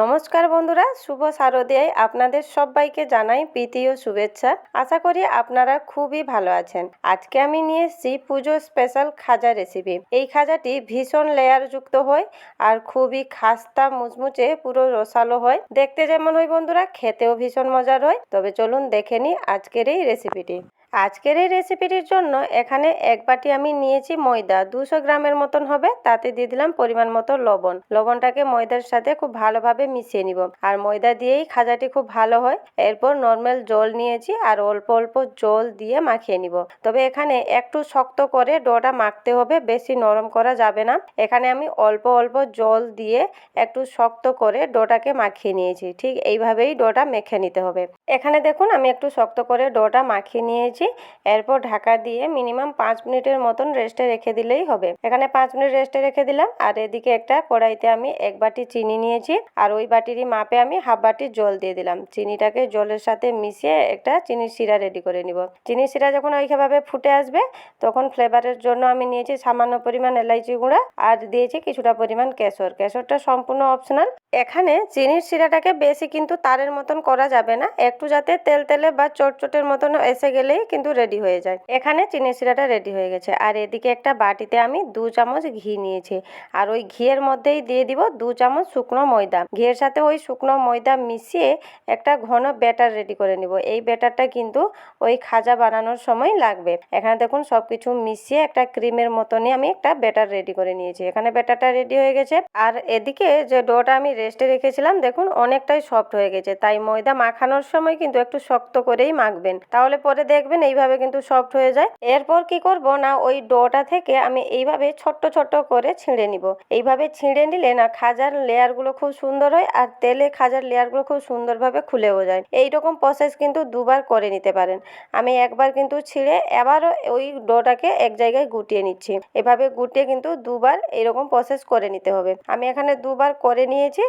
নমস্কার বন্ধুরা, শুভ শারদিয়ায় আপনাদের সবাইকে জানাই প্রীতি ও শুভেচ্ছা। আশা করি আপনারা খুবই ভালো আছেন। আজকে আমি নিয়ে এসেছি পুজো স্পেশাল খাজা রেসিপি এই খাজাটি ভীষণ লেয়ারযুক্ত হয় আর খুবই খাস্তা মুচমুচে পুরো রসালো হয়। দেখতে যেমন হয় বন্ধুরা, খেতেও ভীষণ মজার হয়। তবে চলুন দেখে নিই আজকের এই রেসিপিটি আজকের এই রেসিপিটির জন্য এখানে এক বাটি আমি নিয়েছি ময়দা। দুশো গ্রামের মতন হবে, তাতে দিয়ে দিলাম পরিমাণ মতো লবণ। লবণটাকে ময়দার সাথে খুব ভালোভাবে মিশিয়ে নিব। আর ময়দা দিয়েই খাজাটি খুব ভালো হয়। এরপর নর্মাল জল নিয়েছি আর অল্প অল্প জল দিয়ে মাখিয়ে নিব। তবে এখানে একটু শক্ত করে ডোটা মাখতে হবে, বেশি নরম করা যাবে না। এখানে আমি অল্প অল্প জল দিয়ে একটু শক্ত করে ডোটাকে মাখিয়ে নিয়েছি। ঠিক এইভাবেই ডোটা মেখে নিতে হবে। এখানে দেখুন, আমি একটু শক্ত করে ডোটা মাখিয়ে নিয়েছি। এরপর ঢাকা দিয়ে মিনিমাম পাঁচ মিনিটের মতন রেস্টে রেখে দিলেই হবে। এখানে পাঁচ মিনিট রেস্টে রেখে দিলাম। আর এদিকে একটা কড়াইতে আমি এক বাটি চিনি নিয়েছি। আর ওই বাটিরই মাপে আমি হাফ বাটি জল দিয়ে দিলাম। চিনিটাকে জলের সাথে মিশিয়ে একটা চিনির শিরা রেডি করে নিব। চিনির শিরা যখন ওইভাবে ফুটে আসবে, তখন ফ্লেভারের জন্য আমি নিয়েছি সামান্য পরিমাণ এলাইচি গুঁড়া। আর দিয়েছি কিছুটা পরিমাণ কেশর। কেশরটা সম্পূর্ণ অপশনাল এখানে চিনির শিরাটাকে বেশি কিন্তু তারের মতন করা যাবে না। একটু যাতে তেল তেলে বা চটচটের মতন এসে গেলেই কিন্তু রেডি হয়ে যায়। এখানে চিনির শিরাটা রেডি হয়ে গেছে। আর এদিকে একটা বাটিতে আমি দু চামচ ঘি নিয়েছি। আর ওই ঘিয়ের মধ্যেই দিয়ে দিব দু চামচ শুকনো ময়দা। ঘিয়ের সাথে ওই শুকনো ময়দা মিশিয়ে একটা ঘন ব্যাটার রেডি করে নিব। এই ব্যাটারটা কিন্তু ওই খাজা বানানোর সময় লাগবে। এখানে দেখুন সব কিছু মিশিয়ে একটা ক্রিমের মতনই আমি একটা ব্যাটার রেডি করে নিয়েছি। এখানে ব্যাটারটা রেডি হয়ে গেছে। আর এদিকে যে ডোটা আমি রেস্টে রেখেছিলাম, দেখুন অনেকটাই সফট হয়ে গেছে। তাই ময়দা মাখানোর সময় কিন্তু একটু শক্ত করেই মাখবেন। তাহলে পরে দেখবেন এইভাবে কিন্তু সফট হয়ে যায়। এরপর কি করব না, ওই ডোটা থেকে আমি এইভাবে ছোট্ট ছোট্ট করে ছিঁড়ে নিব। এইভাবে ছিঁড়ে নিলে না খাজার লেয়ারগুলো খুব সুন্দর হয় আর তেলে খাজার লেয়ারগুলো খুব সুন্দরভাবে খুলেও যায়। এই রকম প্রসেস কিন্তু দুবার করে নিতে পারেন। আমি একবার কিন্তু ছিঁড়ে আবারও ওই ডোটাকে এক জায়গায় গুটিয়ে নিচ্ছি। এভাবে গুটিয়ে কিন্তু দুবার এরকম প্রসেস করে নিতে হবে। আমি এখানে দুবার করে নিয়েছি,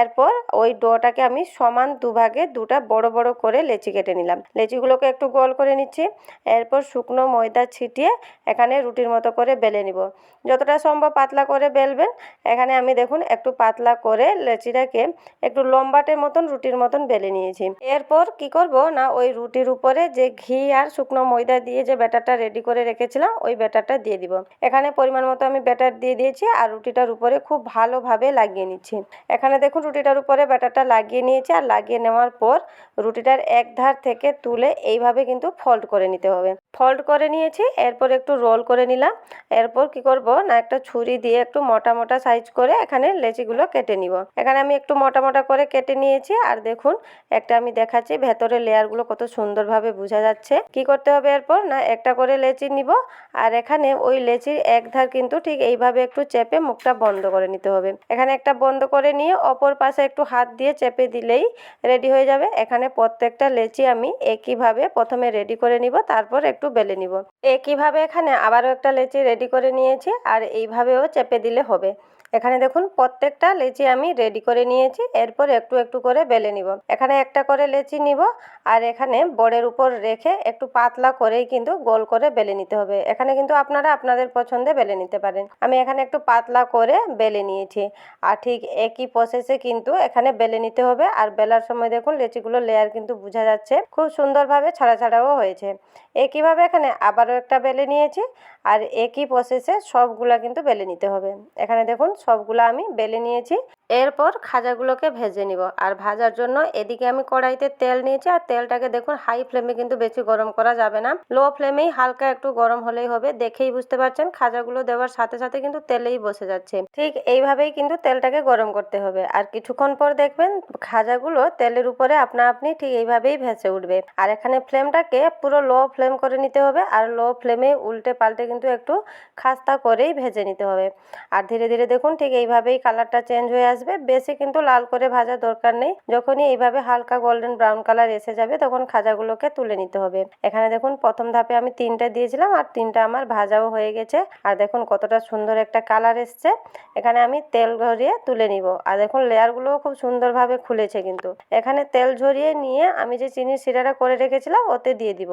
এরপর ওই ডোটাকে আমি সমান দুভাগে দুটা বড় বড় করে লেচি কেটে নিলাম। লেচিগুলোকে একটু গোল করে নিচ্ছি। এরপর শুকনো ময়দা ছিটিয়ে এখানে রুটির মতো করে বেলে নিব। যতটা সম্ভব পাতলা করে বেলবেন। এখানে আমি দেখুন একটু পাতলা করে লেচিটাকে একটু লম্বাটের মতন রুটির মতন বেলে নিয়েছি। এরপর কি করব না, ওই রুটির উপরে যে ঘি আর শুকনো ময়দা দিয়ে যে ব্যাটারটা রেডি করে রেখেছিলাম, ওই ব্যাটারটা দিয়ে দিব। এখানে পরিমাণ মতো আমি ব্যাটার দিয়ে দিয়েছি আর রুটিটার উপরে খুব ভালোভাবে লাগিয়ে নিচ্ছি। এখানে দেখুন রুটিটার উপরে ব্যাটারটা লাগিয়ে নিয়েছি আর লাগিয়ে নেওয়ার পর রুটিটার এক ধার থেকে তুলে এইভাবে কিন্তু ফোল্ড করে নিতে হবে। ফোল্ড করে নিয়েছি, এরপর একটু রোল করে নিলাম। এরপর কি করব? না, একটা ছুরি দিয়ে একটু মোটা মোটা সাইজ করে এখানে লেচিগুলো কেটে নিব। এখানে আমি একটু মোটা মোটা করে কেটে নিয়েছি, আর দেখুন, একটা আমি দেখাচ্ছি ভেতরে লেয়ারগুলো কত সুন্দরভাবে বোঝা যাচ্ছে। কি করতে হবে এরপর? না, একটা করে লেচি নিব, আর এখানে ওই লেচির এক ধার কিন্তু ঠিক এইভাবে একটু চেপে মুখটা বন্ধ করে নিতে হবে। এখানে একটা বন্ধ করে নিয়ে অপর পাশে একটু হাত দিয়ে চেপে দিলেই রেডি হয়ে যাবে। এখানে প্রত্যেকটা লেচি আমি একইভাবে প্রথমে রেডি করে নিব, তারপর একটু বেলে নিব। একইভাবে এখানে আবারও একটা লেচি রেডি করে নিয়েছি, আর এইভাবেও চেপে দিলে হবে। এখানে দেখুন প্রত্যেকটা লেচি আমি রেডি করে নিয়েছি, এরপর একটু একটু করে বেলে নিব। এখানে একটা করে লেচি নিব, আর এখানে বড়ের উপর রেখে একটু পাতলা করেই কিন্তু গোল করে বেলে নিতে হবে। এখানে কিন্তু আপনারা আপনাদের পছন্দে বেলে নিতে পারেন। আমি এখানে একটু পাতলা করে বেলে নিয়েছি, আর ঠিক একই প্রসেসে কিন্তু এখানে বেলে নিতে হবে। আর বেলার সময় দেখুন লেচিগুলো লেয়ার কিন্তু বোঝা যাচ্ছে, খুব সুন্দরভাবে ছাড়া ছাড়াও হয়েছে। একইভাবে এখানে আবারও একটা বেলে নিয়েছি, আর একই প্রসেসে সবগুলা কিন্তু বেলে নিতে হবে। এখানে দেখুন সবগুলো আমি বেলে নিয়েছি। এরপর খাজাগুলোকে ভেজে নিব। আর ভাজার জন্য এদিকে আমি কড়াইতে তেল নিয়েছি। আর তেলটাকে দেখুন হাই ফ্লেমে কিন্তু বেশি গরম করা যাবে না। লো ফ্লেমেই হালকা একটু গরম হলেই হবে। দেখেই বুঝতে পারছেন, খাজাগুলো দেওয়ার সাথে সাথে কিন্তু তেলেই বসে যাচ্ছে। ঠিক এইভাবেই কিন্তু তেলটাকে গরম করতে হবে। আর কিছুক্ষণ পর দেখবেন, খাজাগুলো তেলের উপরে আপনা আপনি ঠিক এইভাবেই ভেসে উঠবে। আর এখানে ফ্লেমটাকে পুরো লো ফ্লেম করে নিতে হবে। আর লো ফ্লেমে উল্টে পাল্টে কিন্তু একটু খাস্তা করেই ভেজে নিতে হবে। আর ধীরে ধীরে দেখুন ঠিক এইভাবেই কালারটা চেঞ্জ হয়ে আসবে। বেশি কিন্তু লাল করে ভাজার দরকার নেই। যখনই এইভাবে হালকা গোল্ডেন ব্রাউন কালার এসে যাবে, তখন খাজাগুলোকে তুলে নিতে হবে। এখানে দেখুন, প্রথম ধাপে আমি তিনটা দিয়েছিলাম আর তিনটা আমার ভাজাও হয়ে গেছে। আর দেখুন, কতটা সুন্দর একটা কালার এসছে। এখানে আমি তেল ঝরিয়ে তুলে নিব। আর দেখুন লেয়ারগুলোও খুব সুন্দরভাবে খুলেছে কিন্তু। এখানে তেল ঝরিয়ে নিয়ে আমি যে চিনির শিরাটা করে রেখেছিলাম, ওতে দিয়ে দিব।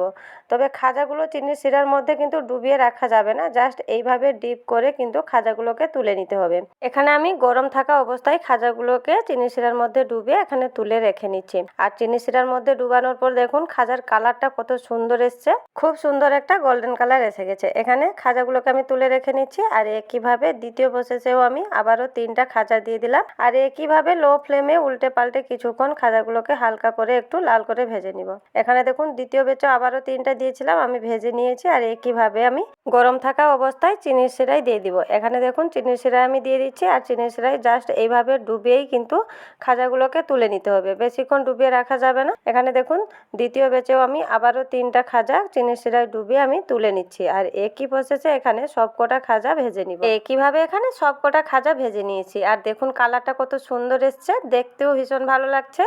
তবে খাজাগুলো চিনির শিরার মধ্যে কিন্তু ডুবিয়ে রাখা যাবে না। জাস্ট এইভাবে ডিপ করে কিন্তু খাজাগুলোকে তুলে নিতে হবে। এখানে আমি গরম থাকা অবস্থায় খাজাগুলোকে চিনি শিরার মধ্যে ডুবে এখানে তুলে রেখে নিচ্ছি। আর চিনি শিরার মধ্যে ডুবানোর পর দেখুন, খাজার কালারটা কত সুন্দর এসছে। খুব সুন্দর একটা গোল্ডেন কালার এসে গেছে। এখানে খাজাগুলোকে আমি তুলে রেখে নিচ্ছি আর একইভাবে দ্বিতীয় প্রসেসেও আমি আবারও তিনটা খাজা দিয়ে দিলাম। আর একইভাবে লো ফ্লেমে উল্টে পাল্টে কিছুক্ষণ খাজাগুলোকে হালকা করে একটু লাল করে ভেজে নিব। এখানে দেখুন, দ্বিতীয় বেচও আবারও তিনটা দিয়েছিলাম, আমি ভেজে নিয়েছি আর একইভাবে আমি গরম থাকা অবস্থায় চিনির শিরাই দিয়ে দিব। এখানে দেখুন চিনির শিরাই আমি দিয়ে দিচ্ছি আর চিনির শিরাই জাস্ট এইভাবে ডুবিয়েই কিন্তু খাজাগুলোকে তুলে নিতে হবে। বেশিক্ষণ ডুবিয়ে রাখা যাবে না। এখানে দেখুন, দ্বিতীয় বেচেও আমি আবারও তিনটা খাজা চিনি শিরায় ডুবিয়ে আমি তুলে নিচ্ছি। আর একই প্রসেসে এখানে সবকটা খাজা ভেজে নিব। একইভাবে এখানে সবকটা খাজা ভেজে নিয়েছি? আর দেখুন, কালারটা কত সুন্দর এসছে। দেখতেও ভীষণ ভালো লাগছে।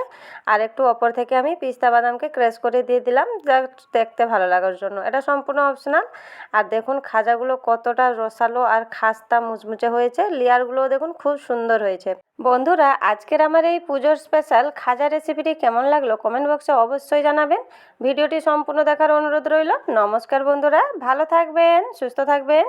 আর একটু ওপর থেকে আমি পিস্তা বাদামকে ক্র্যাশ করে দিয়ে দিলাম দেখতে ভালো লাগার জন্য। এটা সম্পূর্ণ অপশনাল আর দেখুন, খাজাগুলো কতটা রসালো আর খাস্তা মুচমুচে হয়েছে। লেয়ারগুলোও দেখুন খুব সুন্দর হয়েছে। বন্ধুরা, আজকের আমার এই পুজোর স্পেশাল খাজা রেসিপিটি কেমন লাগল কমেন্ট বক্সে অবশ্যই জানাবেন। ভিডিওটি সম্পূর্ণ দেখার অনুরোধ রইল। নমস্কার বন্ধুরা, ভালো থাকবেন, সুস্থ থাকবেন।